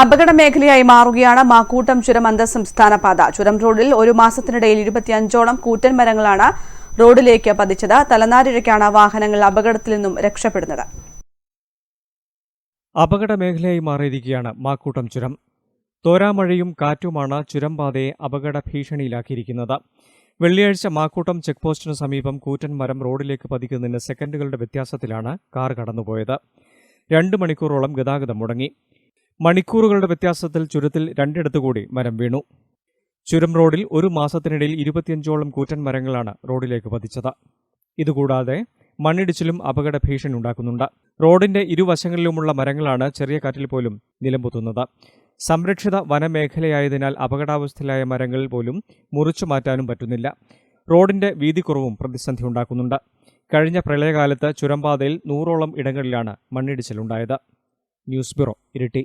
അപകട മേഖലയായി മാറുകയാണ് മാക്കൂട്ടം ചുരം അന്തർസംസ്ഥാന പാത. ചുരം റോഡിൽ ഒരു മാസത്തിനിടയിൽ ഇരുപത്തിയഞ്ചോളം കൂറ്റൻ മരങ്ങളാണ് റോഡിലേക്ക് പതിച്ചത്. തലനാരിഴയ്ക്കാണ് വാഹനങ്ങൾ അപകടത്തിൽ നിന്നും രക്ഷപ്പെടുന്നത്. അപകട മേഖലയായി മാറിയിരിക്കുകയാണ് മാക്കൂട്ടം ചുരം. തോരാമഴയും കാറ്റുമാണ് ചുരം പാതയെ അപകട ഭീഷണിയിലാക്കിയിരിക്കുന്നത്. വെള്ളിയാഴ്ച മാക്കൂട്ടം ചെക്ക് പോസ്റ്റിന് സമീപം കൂറ്റൻ മരം റോഡിലേക്ക് പതിക്കുന്നതിന് സെക്കൻഡുകളുടെ വ്യത്യാസത്തിലാണ് കാർ കടന്നുപോയത്. രണ്ട് മണിക്കൂറോളം ഗതാഗതം മുടങ്ങി. മണിക്കൂറുകളുടെ വ്യത്യാസത്തിൽ ചുരത്തിൽ രണ്ടിടത്തു കൂടി മരം വീണു. ചുരം റോഡിൽ ഒരു മാസത്തിനിടയിൽ ഇരുപത്തിയഞ്ചോളം കൂറ്റൻ മരങ്ങളാണ് റോഡിലേക്ക് പതിച്ചത്. ഇതുകൂടാതെ മണ്ണിടിച്ചിലും അപകട ഭീഷണി ഉണ്ടാക്കുന്നുണ്ട്. റോഡിന്റെ ഇരുവശങ്ങളിലുമുള്ള മരങ്ങളാണ് ചെറിയ കാറ്റിൽ പോലും നിലംപൊത്തുന്നത്. സംരക്ഷിത വനമേഖലയായതിനാൽ അപകടാവസ്ഥയിലായ മരങ്ങൾ പോലും മുറിച്ചു മാറ്റാനും പറ്റുന്നില്ല. റോഡിന്റെ വീതിക്കുറവും പ്രതിസന്ധി ഉണ്ടാക്കുന്നുണ്ട്. കഴിഞ്ഞ പ്രളയകാലത്ത് ചുരംപാതയിൽ നൂറോളം ഇടങ്ങളിലാണ് മണ്ണിടിച്ചിലുണ്ടായത്. News bureau Iritty.